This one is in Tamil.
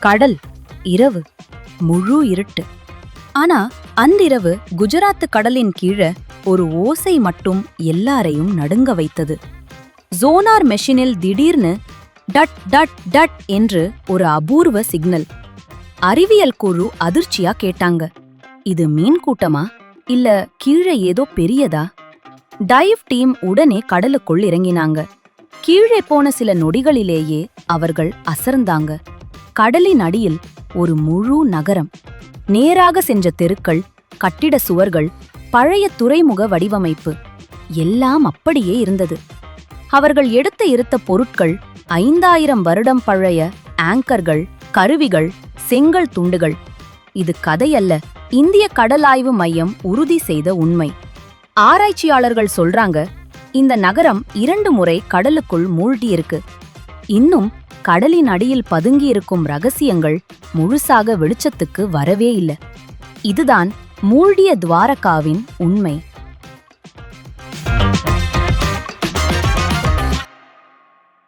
கடல் இரவு முழு இருட்டு. ஆனா அந்திரவு குஜராத்து கடலின் கீழே ஒரு ஓசை மட்டும் எல்லாரையும் நடுங்க வைத்தது. ஜோனார் மெஷினில் திடீர்னு டட் டட் டட் என்று ஒரு அபூர்வ சிக்னல். அறிவியல் குழு அதிர்ச்சியா கேட்டாங்க. இது மீன் கூட்டமா? இல்ல கீழே ஏதோ பெரியதா? டைவ் டீம் உடனே கடலுக்குள் இறங்கினாங்க. கீழே போன சில நொடிகளிலேயே அவர்கள் அசர்ந்தாங்க. கடலின் அடியில் ஒரு முழு நகரம். நேராக சென்ற தெருக்கள் கட்டிட சுவர்கள் பழைய துறைமுக வடிவமைப்பு எல்லாம் அப்படியே இருந்தது. அவர்கள் எடுத்த இருத்த பொருட்கள் ஐந்தாயிரம் வருடம் பழைய ஆங்கர்கள் கருவிகள் செங்கல் துண்டுகள். இது கதையல்ல இந்திய கடல் ஆய்வு மையம் உறுதி செய்த உண்மை. ஆராய்ச்சியாளர்கள் சொல்றாங்க இந்த நகரம் இரண்டு முறை கடலுக்குள் மூழ்கியிருக்கு. இன்னும் கடலின் அடியில் பதுங்கியிருக்கும் ரகசியங்கள் முழுசாக வெளிச்சத்துக்கு வரவே இல்லை. இதுதான் மூழ்கிய துவாரகாவின் உண்மை.